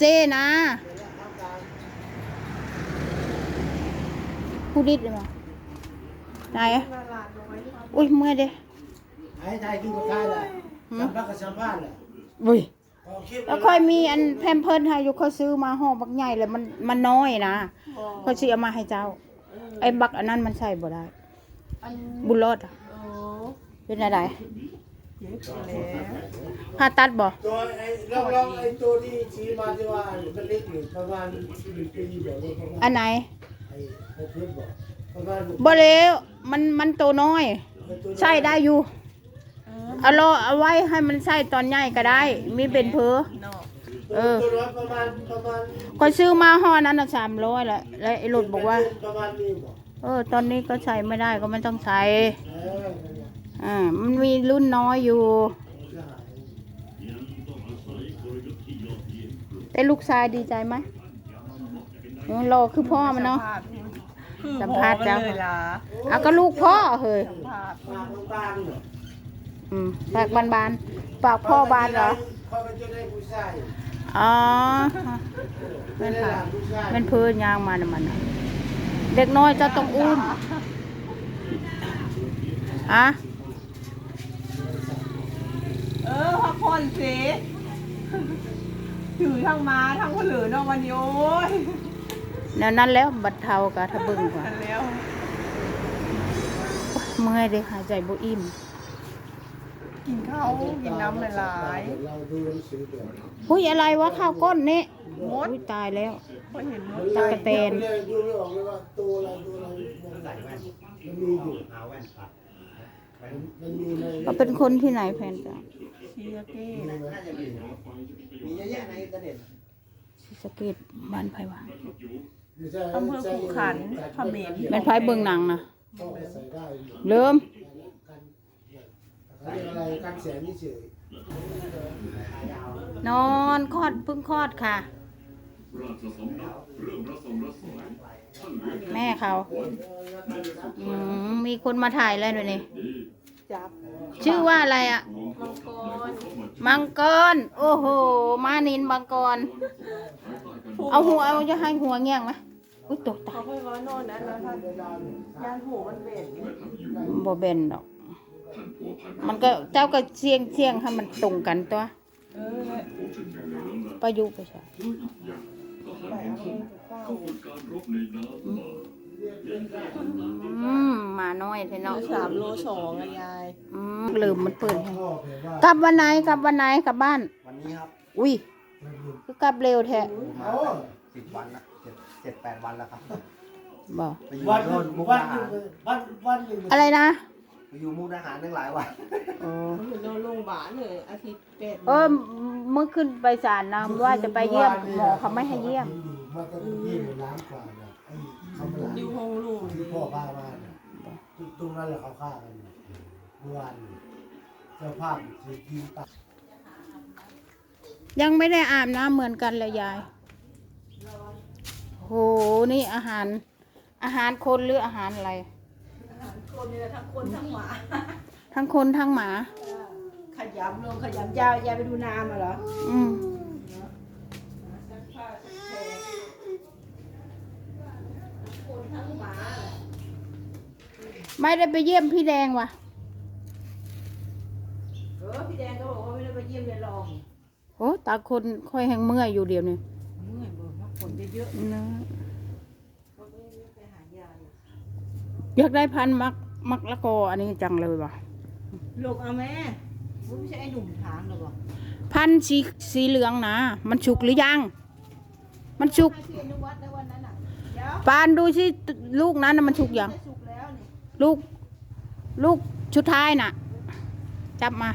เจนะผู้ดิดเลยมั้ยไหนอะอุ้ยเมื่อยเด้ไอ้ไทยกินกับข้าวแหละสัมภาษณ์กับสัมภาษณ์แหละอุ้ยพอคลิปแล้วค่อยมีอันแพมเพิร์ดให้อยู่เขาซื้อมาห่อบักใหญ่เลยมันมันน้อยนะเขาซื้อเอามาให้เจ้า ไอ้บักอันนั้นมันใส่บ่ได้อันบุญรอดอะโอ้เป็นอะไร เจ็บแล้วผ่าตัดบ่ตัวไอ้ลองลองไอ้ตัวที่ชี้มาที่ว่ามันเล็กอยู่ประมาณหนึ่งปีบอกว่าประมาณอันไหนไอ้หกเล็กบอกประมาณหกบ่แล้วมันมันโตน้อย ตัวใส่ได้อยู่ เออเอารอเอาไว้ให้มันใส่ตอนใหญ่ก็ได้ มีเป็นเพอเนาะเออ ตัวน้อยประมาณประมาณก็ซื้อมาห่อนั้นน่ะสามร้อยแหละแล้วไอ้รถบอกว่า ประมาณนี้บอกเออ ตอนนี้ก็ใช้ไม่ได้ก็ไม่ต้องใช้เออ อ่ามันมีรุ่นน้อยอยู่จะหายแต่ลูกชายดีใจไหมเออรอคือพ่อมันเนาะ สัมภาษณ์แล้วเลยล่ะเอาก็ลูกพ่อเฮ้ยสัมภาษณ์ปากบางๆเหรออืมปากบานบานๆปากพ่อบานเหรอเขาเป็นเจ้าได้ผู้ชายอ๋อไม่ได้หลานผู้ชายมันเพื้นยางมาน่ะมันน่ะเด็กน้อยจะต้องอุ้มอะ เออพักผ่อนสิถือทั้งม้าทั้งคนเหลือเนาะวันนี้โอ้ยแนวนั้นแล้วบัดเทากะทะบึงกว่ากันแล้วเมื่อยเลยหายใจบ่อิ่มกินข้าวกินน้ำหลายเราดูหนังสือเดี๋ยวหุ้ยอะไรวะข้าวก้นนี่ๆมดอุ้ยตายแล้วก็เห็นมดตะกะแตนดูไม่ออกเลยว่าตัวอะไรตัวอะไรมันใส่แว่นมันมีอยู่เอาแว่นปัดมันมีในก็เป็นคนที่ไหนแฟนจ้ะ ชียร์เก้น่าจะมีมีเยอะแยะในอินเทอร์เน็ตศรีสะเกดบ้านไผวางอำเภอขุขันธ์เขมร แม่นไผเบิ่งหนังนะเริ่มนอะไรกันแสงนี่เฉยนอนคลอดเพิ่งคลอดค่ะแม่เขาอืมมีคนมาถ่ายแล้วด้วยนี่ จับชื่อว่าอะไรอะมังกรมังกร โอ้โห มานินมังกร เอาหัวเอาจะให้หัวเงี้ยงไหมอุ้ยตกตาเขาไปว่านอนนั้นแล้วท่านยานหูมันเบ็ดบ่เบนดอก มันก็เจ้าก็เสียงเสียงให้มันตรงกันตัวเออประยุกต์ไปใช่ไปเอาไปเป้าอืมหมาน้อยเท่เนาะสามโลสองอะยายอืมลืมมันเปิดให้พ่อแปลว่ากลับวันไหนกลับวันไหนกลับบ้าน วันนี้ครับอุ้ยคือกลับเร็วแท้ผมมาโอ้สิบวันละเจ็ดเจ็ดแปดวันแล้วครับบอกไปอยู่วันหโน่นึ่นงมุกวันดาหนึ่หางรวันวันหนึ่งอะไรนะไปอยู่มุกดาหารตั้งหลายวันโอ้มันอยู่นอนโรงพยาบาลเลยอาทิตย์เป็ดเออเมื่อขึ้นไปศาลนะว่าจะไปเยี่ยมหมอเขาไม่ให้เยี่ยมมาตั้งยี่สิบล้านกว่าเนี่ยไอ้ เขามาหลานอยู่ห้องลูกที่พ่อพามาเนี่ยตรงนั้นแหละเขาฆ่ากันเมื่อวานเจ้าภาพถูกยิงตายยังไม่ได้อาบน้ำเหมือนกันเลยยาย โห นี่อาหาร อาหารคนหรืออาหารอะไร คนนี่แหละทั้งคนทั้งหมาทั้งคนทั้งหมา ขยำลงขยำยาวยายไปดูน้ำมาเหรอ อืม คนทั้งหมา ไม่ได้ไปเยี่ยมพี่แดงวะเออพี่แดงก็บอกว่าไม่ได้ไปเยี่ยมยายรอง โอ้ตาคนค่อยแห้งเมื่อยอยู่เดียวนี่เมื่อยบอกว่าคนเยอะนะๆเขาไม่ได้ไปหายาอยู่อยากได้พันธุ์มักมักละกออันนี้จังเลยวะลูกเอาแม่ไม่ใช่ไอ้หนุ่มทางหรอกบอกพันธุ์สีสีเหลืองนะ มันสุกหรือยัง มันสุกให้ที่อนุวัฒน์ในวันนั้นอะ เดี๋ยวปานดูสิลูกนั้นน่ะมันสุกยังได้สุกแล้วนี่ลูก ลูกชุดท้ายน่ะ จับมา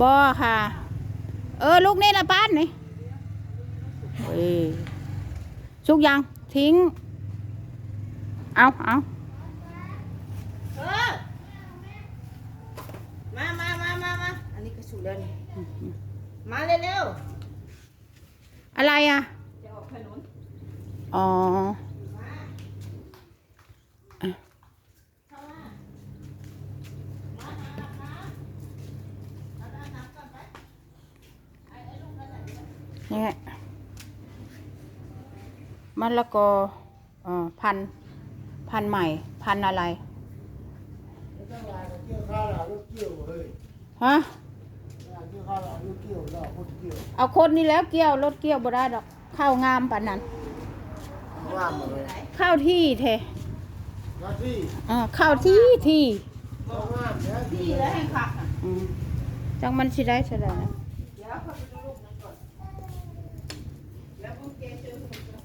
บอค่ะ เออ ลูกนี่ละป้านนี่เฮ้ยสุกยังทิ้ง เอาเอาเออมามามามามาอันนี้ก็สุกแล้วนี่มาเร็วอะไรอะๆจะออกถนนอ๋อ นี่ไงมะละกอเอ่อพันธุ์พันธุ์ใหม่ พันธุ์อะไรแล้วเจ้าลายก็เกี่ยวข้าวหล่ะลูกเกี่ยวเฮ้ยฮะเกี่ยวข้าวหล่ะลูกเกี่ยวแล้วคนเกี่ยวเอาคนนี่แล้วเกี่ยวรถเกี่ยวบ่ได้ดอกข้าวงามปานนั้นว่างหมดเลยข้าวที่เทหน้าที่อ่าข้าวที่ที่ก็งามแล้วที่แล้วให้ขักอะอืมจังมันสิได้เท่าใดนะ เดี๋ยวเขาไปดูลูกนั้นก่อนแล้วโอเคเจอหนูแล้ว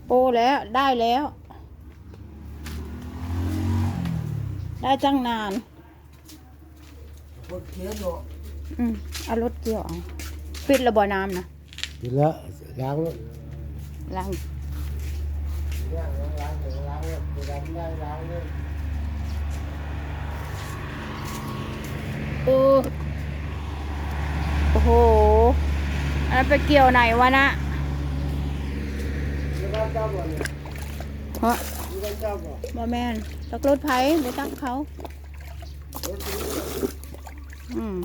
โปแล้วได้แล้ว ได้จังนานคนเกี่ยวเนาะอืมเอารถเกี่ยวเอาปิดระบ่อน้ำนะทีละล้างล้างล้างล้างล้างเลยล้างได้ล้างเลยโอ้โอ้โหอันนั้นไปเกี่ยวไหนวะนะ มีการจับบ่เนี่ยฮะบบ่แมนตักรถไผไปตั้งเขารถนี้อืม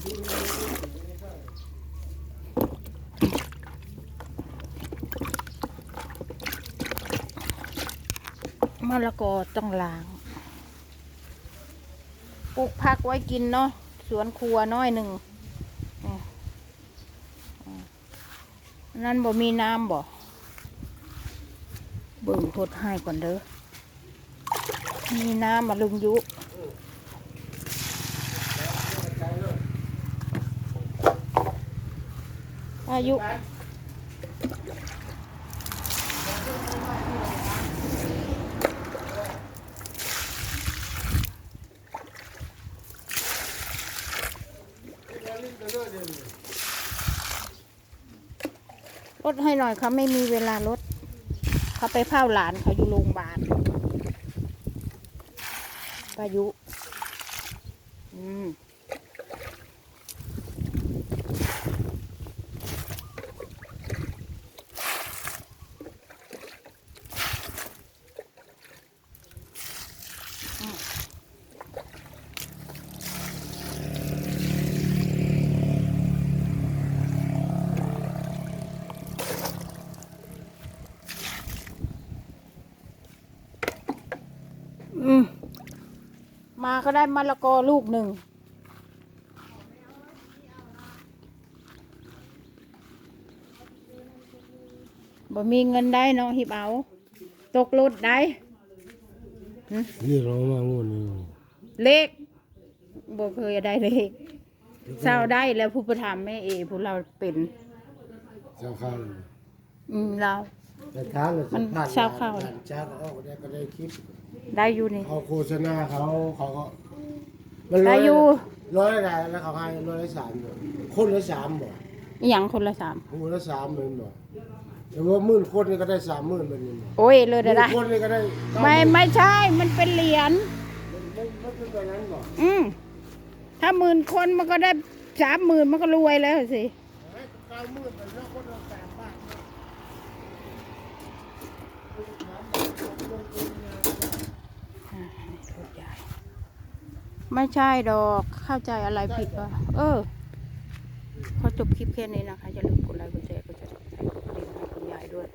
มะละกอต้องล้างปลูกผักไว้กินเนาะสวนครัวน้อยหนึ่งนั่นบ่มีน้ำบ่ เบิ่งพดให้ก่อนเด้อ มีน้ำมาลุงยุอายุลดให้หน่อยเขาไม่มีเวลาลด เขาไปเฝ้าหลานเขาอยู่โรงพยาบาลปายุ อืม มาก็ได้มะละกอลูกหนึ่ง บ่มีเงินได้เนาะหิบเอา ตกรถได้นี่เรามาหมดนี่เลขบ่เคยได้เลขเศร้าได้แล้วผู้ประทามแม่เอผู้เราเป็น เจ้าข้าวอืมเรา แต่ค้างเลยมันผ่นเช้าเข้าผ่นเช้าก็ออกได้ก็ได้คลิป ได้อยู่นี่เอาโฆษณาเขาเขาก็มันได้อยู่ ร้อยอะไรแล้วเขาให้ร้อยละสามบ่คนละสามบ่อหย่างคนละสาม คนละสามหมื่นบ่แต่ว่าหมื่นคนนี่ก็ได้สามหมื่นแบบนี้บ่โอ้ยเลยหมื่ได้นคนนี่ก็ได้เก้าไม่ไม่ใช่มันเป็นเหรียญมันมันมันเป็นแบบนั้นบ่อืมถ้าหมื่นคนมันก็ได้สามหมื่นมันก็รวยแล้วสิ ให้เก้าหมื่นแต่ละคนละสามบาทเนาะ ไม่ใช่ดอกเข้าใจอะไรผิดวะเออขอจบคลิปแค่นี้นะคะอย่าลืมกดไลค์กดแชร์กดซับสไครต์กดกระดิ่งให้คุณยายด้วย